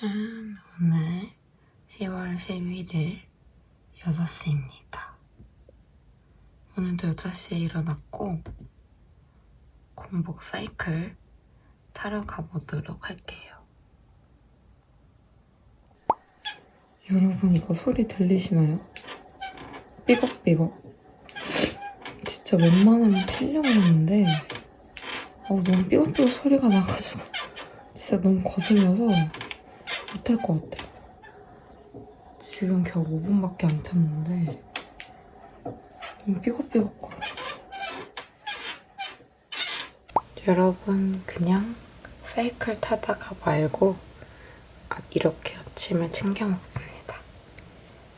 짠! 오늘 10월 11일 6시입니다. 오늘도 6시에 일어났고 공복 사이클 타러 가보도록 할게요. 여러분 이거 소리 들리시나요? 삐걱삐걱. 진짜 웬만하면 필려고 했는데 어, 너무 삐걱삐걱 소리가 나가지고 진짜 너무 거슬려서 못할 것 같아요. 지금 겨우 5분밖에 안 탔는데 너무 삐걱삐걱거려. 여러분 그냥 사이클 타다가 말고 아, 이렇게 아침을 챙겨 먹습니다.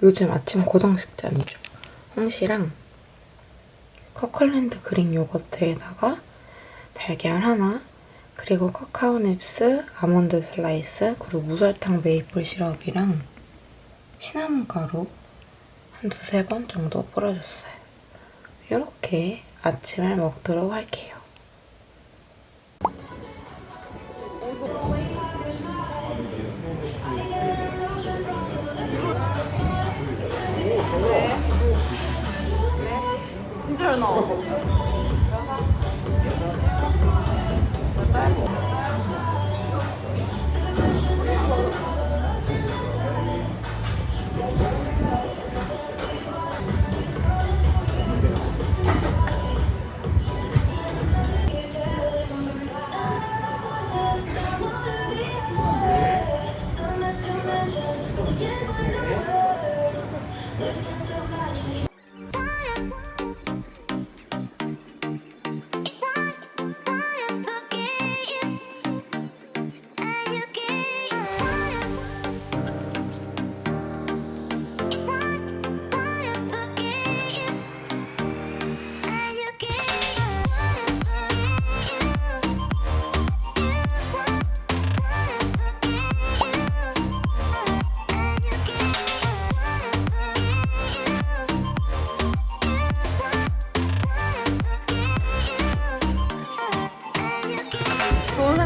요즘 아침 고정 식단이죠. 홍시랑 커클랜드 그릭 요거트에다가 달걀 하나, 그리고 카카오 닙스, 아몬드 슬라이스, 그리고 무설탕 메이플 시럽이랑 시나몬 가루 한 두세 번 정도 뿌려줬어요. 이렇게 아침을 먹도록 할게요.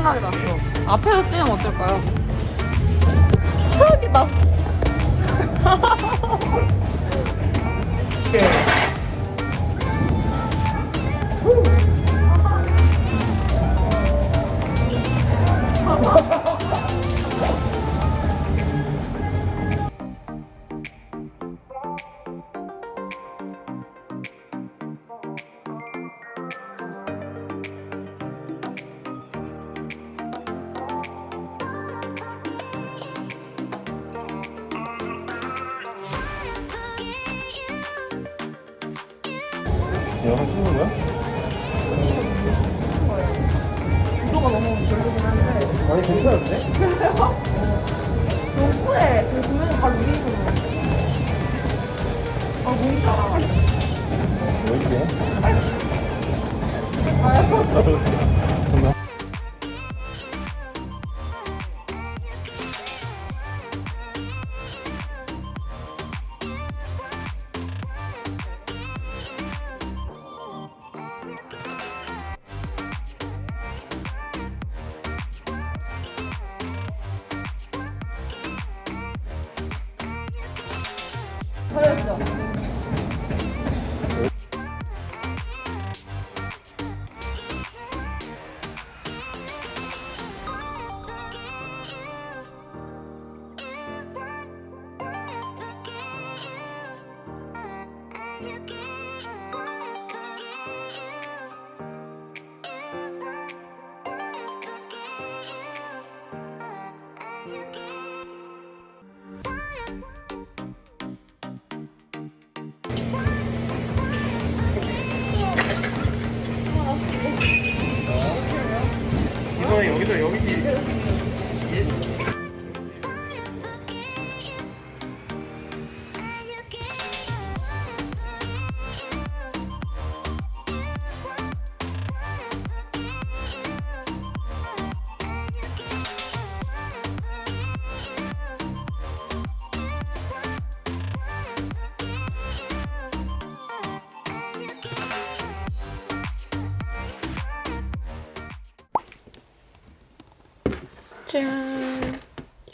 생각이 났어. 앞에서 찍으면 어떨까요? 최악이다. 영상 아니 괜찮은데? 너무 후해. 저기 보면 바로 위에 있는 거. 아, 잘왜 이렇게? 아,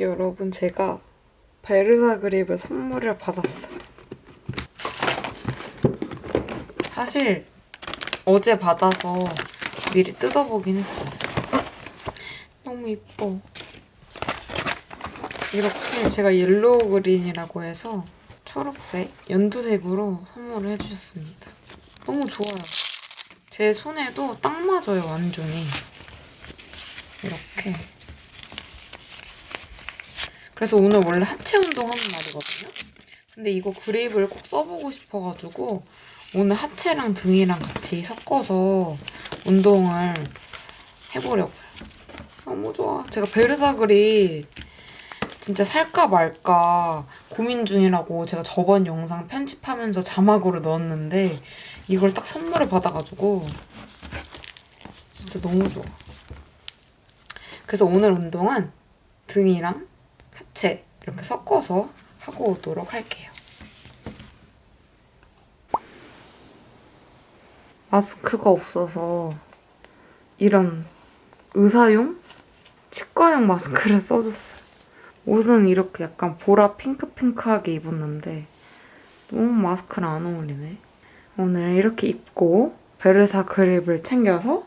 여러분 제가 베르사 그립을 선물을 받았어요. 사실 어제 받아서 미리 뜯어보긴 했어요. 너무 이뻐. 이렇게 제가 옐로우 그린이라고 해서 초록색, 연두색으로 선물을 해주셨습니다. 너무 좋아요. 제 손에도 딱 맞아요, 완전히. 이렇게. 그래서 오늘 원래 하체 운동하는 날이거든요. 근데 이거 그립을 꼭 써보고 싶어가지고 오늘 하체랑 등이랑 같이 섞어서 운동을 해보려고요. 너무 좋아. 제가 베르사 그립 진짜 살까 말까 고민 중이라고 제가 저번 영상 편집하면서 자막으로 넣었는데 이걸 딱 선물을 받아가지고 진짜 너무 좋아. 그래서 오늘 운동은 등이랑 하체 이렇게 섞어서 하고 오도록 할게요. 마스크가 없어서 이런 의사용 치과용 마스크를 써줬어요. 옷은 이렇게 약간 보라 핑크핑크하게 입었는데 너무 마스크랑 안 어울리네. 오늘 이렇게 입고 베르사 그립을 챙겨서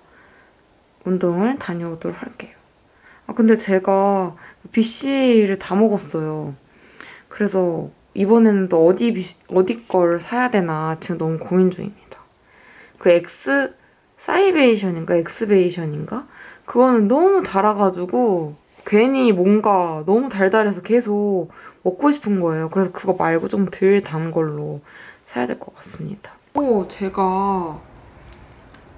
운동을 다녀오도록 할게요. 아 근데 제가 BC를 다 먹었어요. 그래서 이번에는 또 어디 비- 어디 걸 사야 되나 지금 너무 고민 중입니다. 그 엑스 사이베이션인가 엑스베이션인가 그거는 너무 달아가지고 괜히 뭔가 너무 달달해서 계속 먹고 싶은 거예요. 그래서 그거 말고 좀 덜 단 걸로 사야 될 것 같습니다. 오, 제가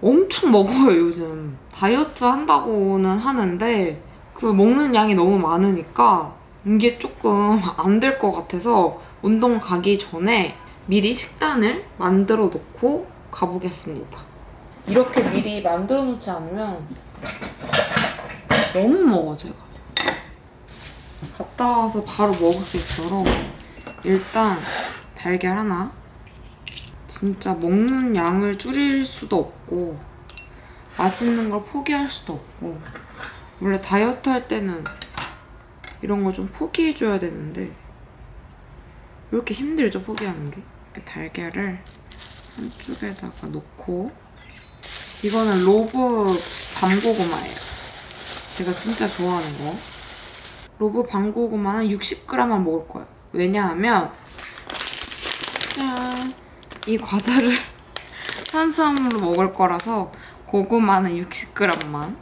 엄청 먹어요, 요즘. 다이어트 한다고는 하는데 그 먹는 양이 너무 많으니까 이게 조금 안 될 것 같아서 운동 가기 전에 미리 식단을 만들어 놓고 가보겠습니다. 이렇게 미리 만들어 놓지 않으면 너무 먹어, 제가. 갔다 와서 바로 먹을 수 있도록 일단 달걀 하나 진짜 먹는 양을 줄일 수도 없고 맛있는 걸 포기할 수도 없고 원래 다이어트 할 때는 이런 걸좀 포기해줘야 되는데 왜 이렇게 힘들죠 포기하는 게? 달걀을 한쪽에다가 놓고 이거는 로브 밤고구마예요. 제가 진짜 좋아하는 거. 로브 밤고구마는 60g만 먹을 거예요. 왜냐하면 짠, 이 과자를 탄수화물로 먹을 거라서 고구마는 60g만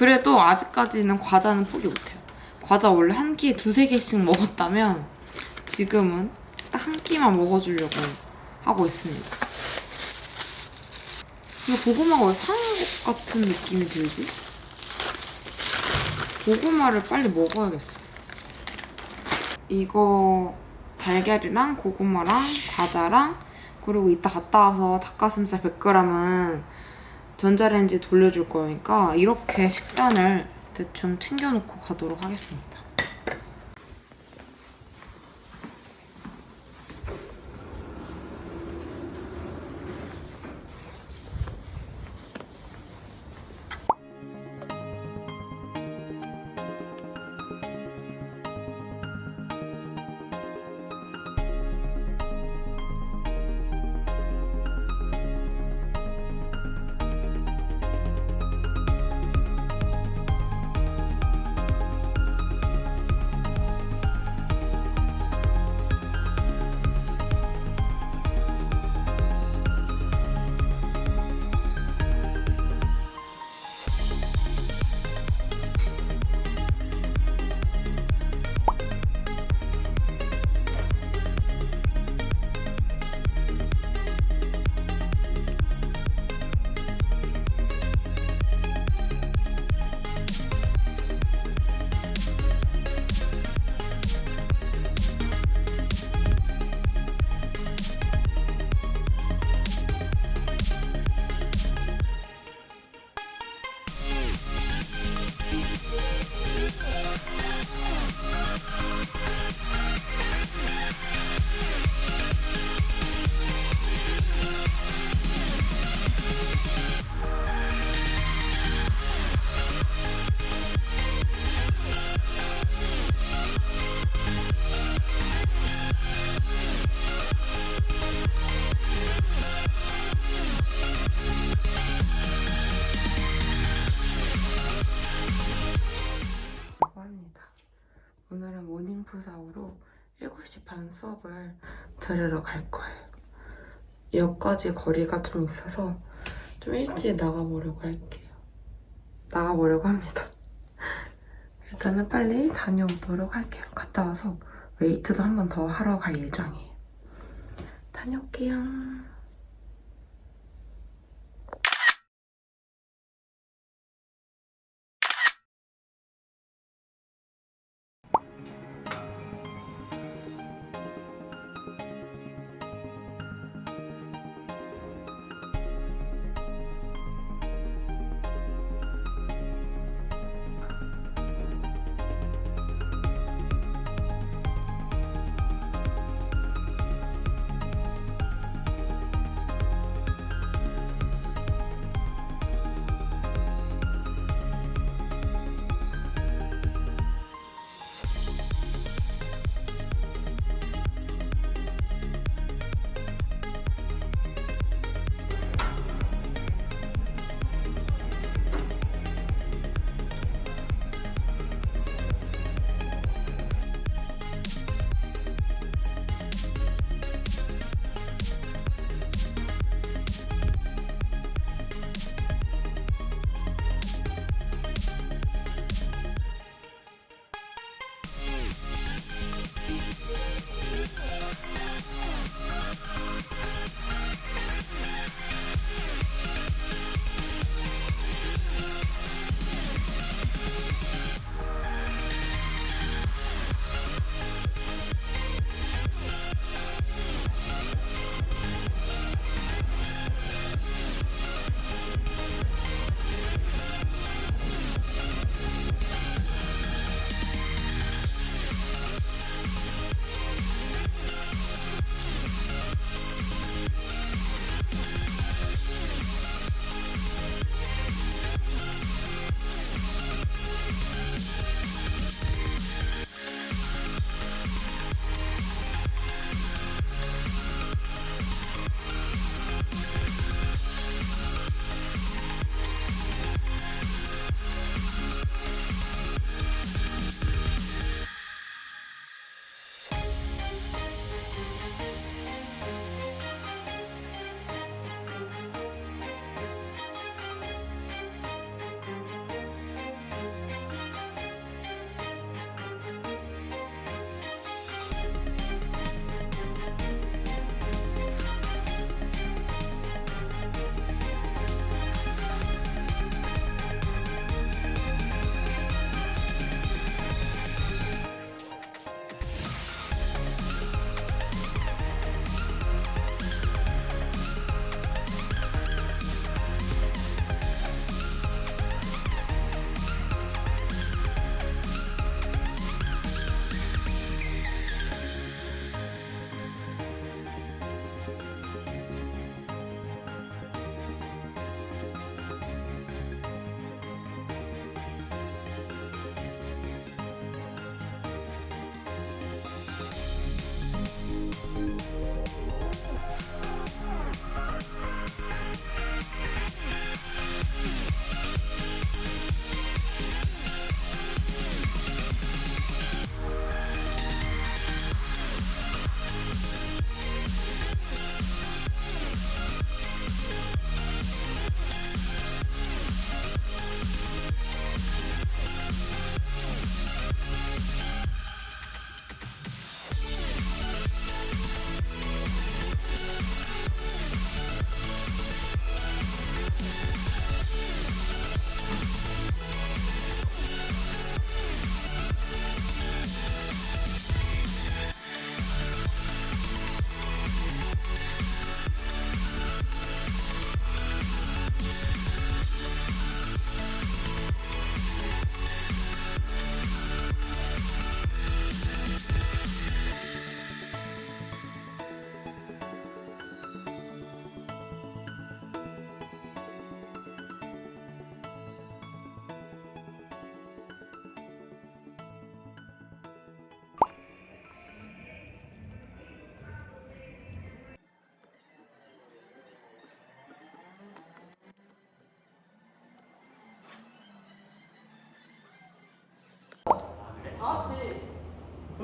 그래도 아직까지는 과자는 포기 못해요. 과자 원래 한 끼에 두세 개씩 먹었다면 지금은 딱 한 끼만 먹어주려고 하고 있습니다. 이거 고구마가 왜 상한 것 같은 느낌이 들지? 고구마를 빨리 먹어야겠어. 이거 달걀이랑 고구마랑 과자랑 그리고 이따 갔다 와서 닭가슴살 100g은 전자레인지에 돌려줄 거니까 이렇게 식단을 대충 챙겨놓고 가도록 하겠습니다. 들으러 갈 거예요. 역까지 거리가 좀 있어서 좀 일찍 나가보려고 할게요. 나가보려고 합니다. 일단은 빨리 다녀오도록 할게요. 갔다 와서 웨이트도 한 번 더 하러 갈 예정이에요. 다녀올게요.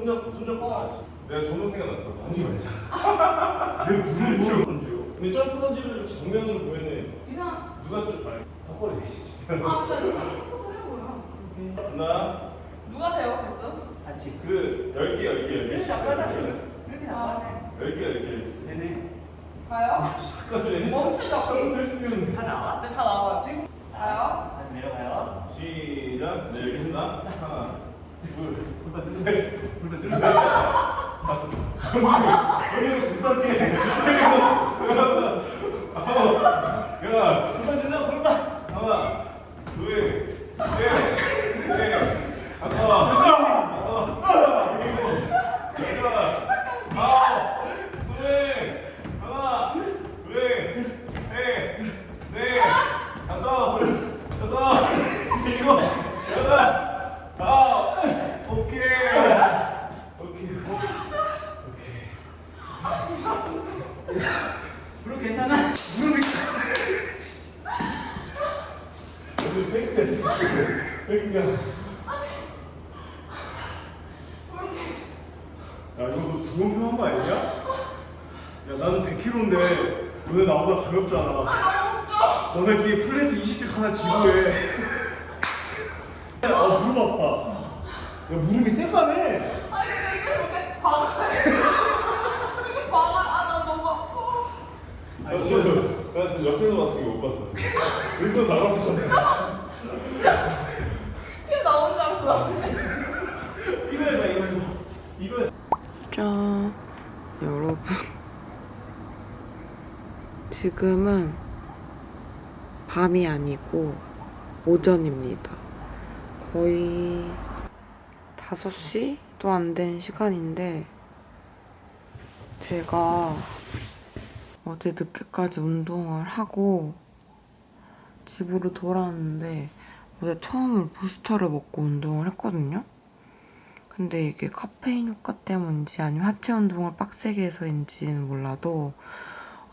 손잡고 손잡고 다 같이. 내가 좋은 생각났어. 던지 말자. 내 무릎 던져요. 근데 점프 던지를 이렇게 정면으로 보면은 이상. 누가 좀 아니 턱걸이 되지. 아, 근데 스쿼트 해보려. 하나 누가 세요, 됐어? 같이 그 10개 10개 10개 이렇게 나빠다 이렇게 나빠네 10개 10개 네네 가요? 끝까지 멈추자, 거기. 했으면 다 나와 네, 다 나와요. 지금 가요? 다시 내려가요 시작 이제 여기 한다 하나 둘 야 불만 들어 불만 하나 둘셋넷넷 다섯 다섯 일곱 여덟 아홉 스물 하나 둘셋넷넷 다섯 여섯 일곱 여덟 아홉 오케이 오케이 무릎 괜찮아? 무릎이 오늘 페이크야 지금 페이크야 야 이거 너 두번 표한 거 아니냐? 야 나는 100kg인데 너네 나보다 가볍잖아 너네 뒤에 플레이트 20개 하나 지고해 아 무릎 아파 야 무릎이 새까매 아니, 근데 이렇게 박아. 이렇게 박아. 아, 나 너무 아파. 나 지금 나 지금 옆에서 봤으니까 못 봤어 지금 여기서 나가봤어 지금 나 혼자 알았어. 이거 해봐 이거 해봐 이거 해 짠. 여러분. 지금은 밤이 아니고 오전입니다. 거의 5시도 안 된 시간인데 제가 어제 늦게까지 운동을 하고 집으로 돌아왔는데 어제 처음으로 부스터를 먹고 운동을 했거든요. 근데 이게 카페인 효과 때문인지 아니면 하체 운동을 빡세게 해서인지는 몰라도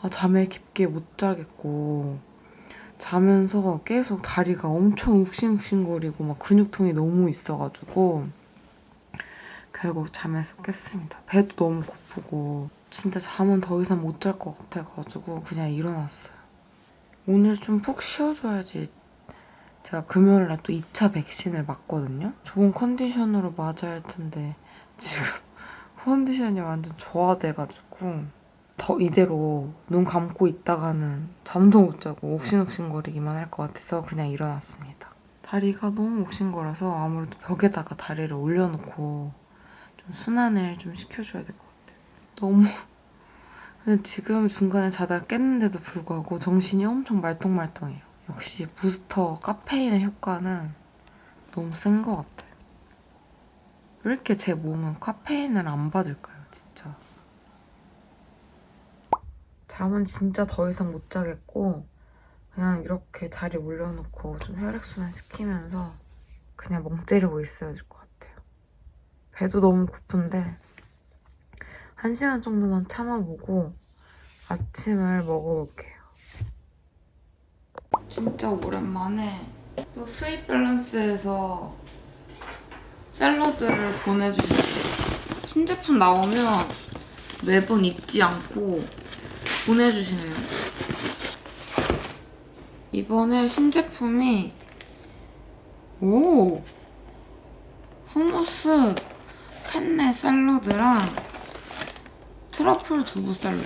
아, 잠을 깊게 못 자겠고 자면서 계속 다리가 엄청 욱신욱신거리고 막 근육통이 너무 있어가지고 결국 잠에서 깼습니다. 배도 너무 고프고 진짜 잠은 더 이상 못 잘 것 같아가지고 그냥 일어났어요. 오늘 좀 푹 쉬어줘야지 제가 금요일 날 또 2차 백신을 맞거든요. 좋은 컨디션으로 맞아야 할 텐데 지금 컨디션이 완전 저하돼가지고 더 이대로 눈 감고 있다가는 잠도 못 자고 옥신옥신거리기만 할 것 같아서 그냥 일어났습니다. 다리가 너무 옥신거려서 아무래도 벽에다가 다리를 올려놓고 좀 순환을 좀 시켜줘야 될 것 같아요. 너무 지금 중간에 자다가 깼는데도 불구하고 정신이 엄청 말똥말똥해요. 역시 부스터 카페인의 효과는 너무 센 것 같아요. 왜 이렇게 제 몸은 카페인을 안 받을까요, 진짜? 잠은 진짜 더 이상 못 자겠고 그냥 이렇게 다리 올려놓고 좀 혈액순환 시키면서 그냥 멍 때리고 있어야 될 것 같아요. 배도 너무 고픈데 한 시간 정도만 참아보고 아침을 먹어볼게요. 진짜 오랜만에 또 스윗 밸런스에서 샐러드를 보내주셨어요. 신제품 나오면 매번 잊지 않고 보내주시네요. 이번에 신제품이 오 후무스 펜네 샐러드랑 트러플 두부 샐러드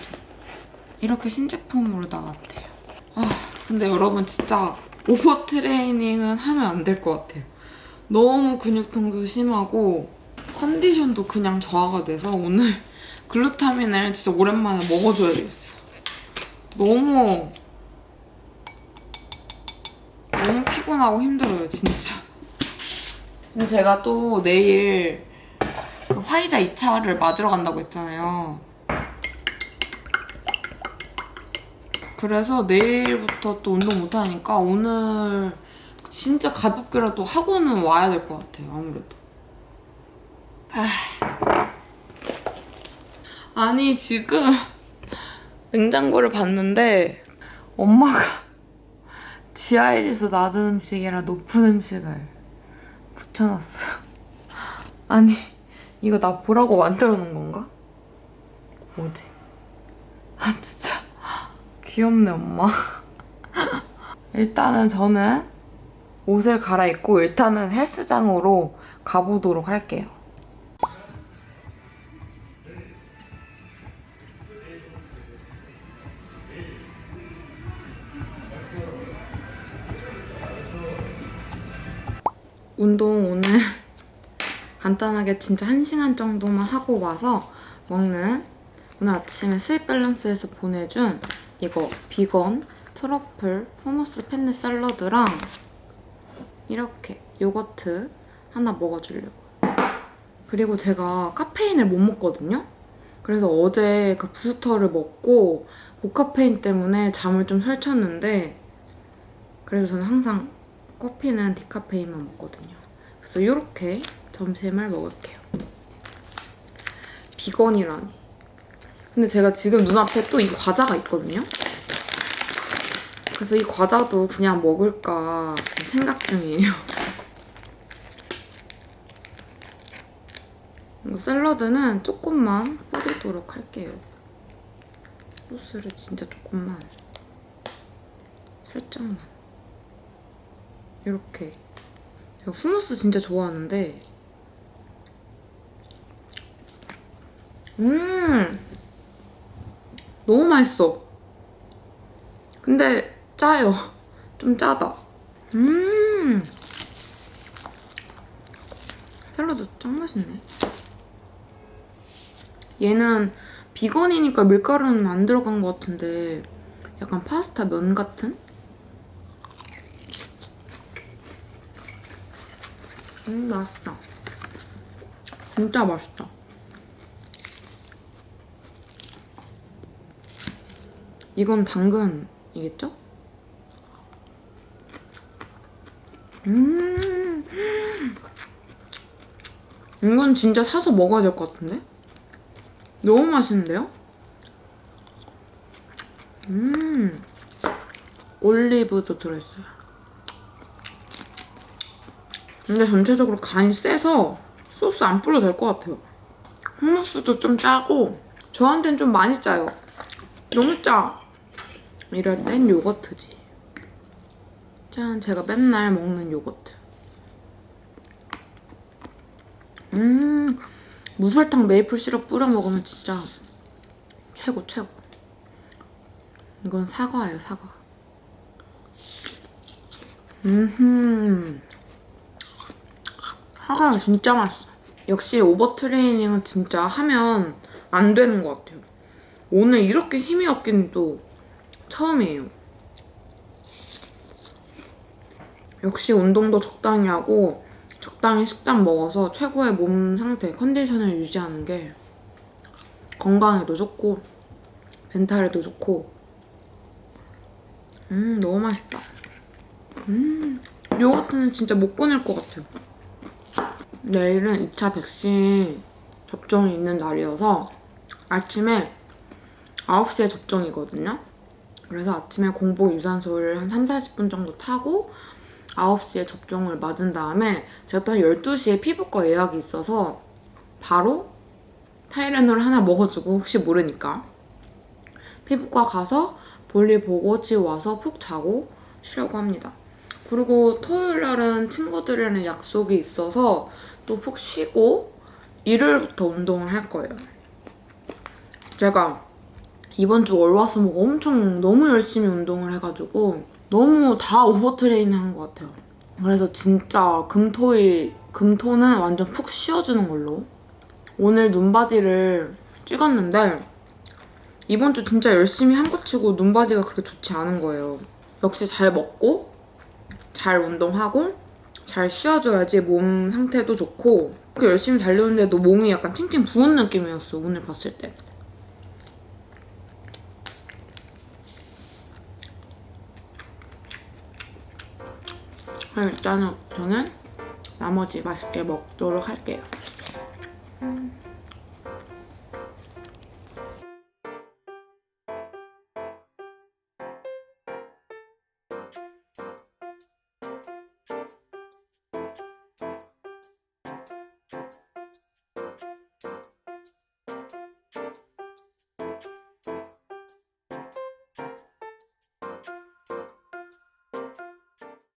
이렇게 신제품으로 나왔대요. 아 근데 여러분 진짜 오버 트레이닝은 하면 안 될 것 같아요. 너무 근육통도 심하고 컨디션도 그냥 저하가 돼서 오늘 글루타민을 진짜 오랜만에 먹어줘야 되겠어. 너무 너무 피곤하고 힘들어요 진짜. 근데 제가 또 내일 그 화이자 2차를 맞으러 간다고 했잖아요. 그래서 내일부터 또 운동 못 하니까 오늘 진짜 가볍게라도 하고는 와야 될 것 같아요. 아무래도. 아. 아니 지금 냉장고를 봤는데 엄마가 지하의 지수 낮은 음식이랑 높은 음식을 붙여놨어요. 아니 이거 나 보라고 만들어 놓은 건가? 뭐지? 아 진짜 귀엽네 엄마 일단은 저는 옷을 갈아입고 일단은 헬스장으로 가보도록 할게요 운동 오늘 간단하게 진짜 한 시간 정도만 하고 와서 먹는 오늘 아침에 스윗 밸런스에서 보내준 이거 비건 트러플 후무스 펜네 샐러드랑 이렇게 요거트 하나 먹어주려고. 그리고 제가 카페인을 못 먹거든요? 그래서 어제 그 부스터를 먹고 고카페인 때문에 잠을 좀 설쳤는데 그래서 저는 항상 커피는 디카페인만 먹거든요. 그래서 이렇게 점심을 먹을게요. 비건이라니. 근데 제가 지금 눈앞에 또 이 과자가 있거든요. 그래서 이 과자도 그냥 먹을까 지금 생각 중이에요. 샐러드는 조금만 뿌리도록 할게요. 소스를 진짜 조금만. 살짝만. 이렇게. 제가 후무스 진짜 좋아하는데. 음! 너무 맛있어. 근데 짜요. 좀 짜다. 음! 샐러드 짱 맛있네. 얘는 비건이니까 밀가루는 안 들어간 것 같은데 약간 파스타 면 같은? 음 맛있다 진짜 맛있다 이건 당근이겠죠? 음 이건 진짜 사서 먹어야 될 것 같은데? 너무 맛있는데요? 음 올리브도 들어있어요 근데 전체적으로 간이 세서 소스 안 뿌려도 될 것 같아요. hummus도 좀 짜고 저한텐 좀 많이 짜요. 너무 짜. 이럴 땐 요거트지. 짠, 제가 맨날 먹는 요거트. 음, 무설탕 메이플 시럽 뿌려 먹으면 진짜 최고 최고. 이건 사과예요, 사과. 음흠. 사과가 진짜 맛있어. 역시 오버 트레이닝은 진짜 하면 안 되는 것 같아요. 오늘 이렇게 힘이 없긴 또 처음이에요. 역시 운동도 적당히 하고 적당히 식단 먹어서 최고의 몸 상태, 컨디션을 유지하는 게 건강에도 좋고 멘탈에도 좋고 음 너무 맛있다. 음 요거트는 진짜 못 끊을 것 같아요. 내일은 2차 백신 접종이 있는 날이어서 아침에 9시에 접종이거든요. 그래서 아침에 공복 유산소를 한 3, 40분 정도 타고 9시에 접종을 맞은 다음에 제가 또 한 12시에 피부과 예약이 있어서 바로 타이레놀 하나 먹어주고 혹시 모르니까 피부과 가서 볼일 보고 집 와서 푹 자고 쉬려고 합니다. 그리고 토요일 날은 친구들이랑 약속이 있어서 또 푹 쉬고 일요일부터 운동을 할 거예요. 제가 이번 주 월화수목 엄청 너무 열심히 운동을 해가지고 너무 다 오버 트레이닝 한 것 같아요. 그래서 진짜 금토일 금토는 완전 푹 쉬어주는 걸로 오늘 눈바디를 찍었는데 이번 주 진짜 열심히 한 것 치고 눈바디가 그렇게 좋지 않은 거예요. 역시 잘 먹고 잘 운동하고 잘 쉬어줘야지 몸 상태도 좋고 그렇게 열심히 달렸는데도 몸이 약간 팅팅 부은 느낌이었어 오늘 봤을 때. 일단은 저는 나머지 맛있게 먹도록 할게요. 음.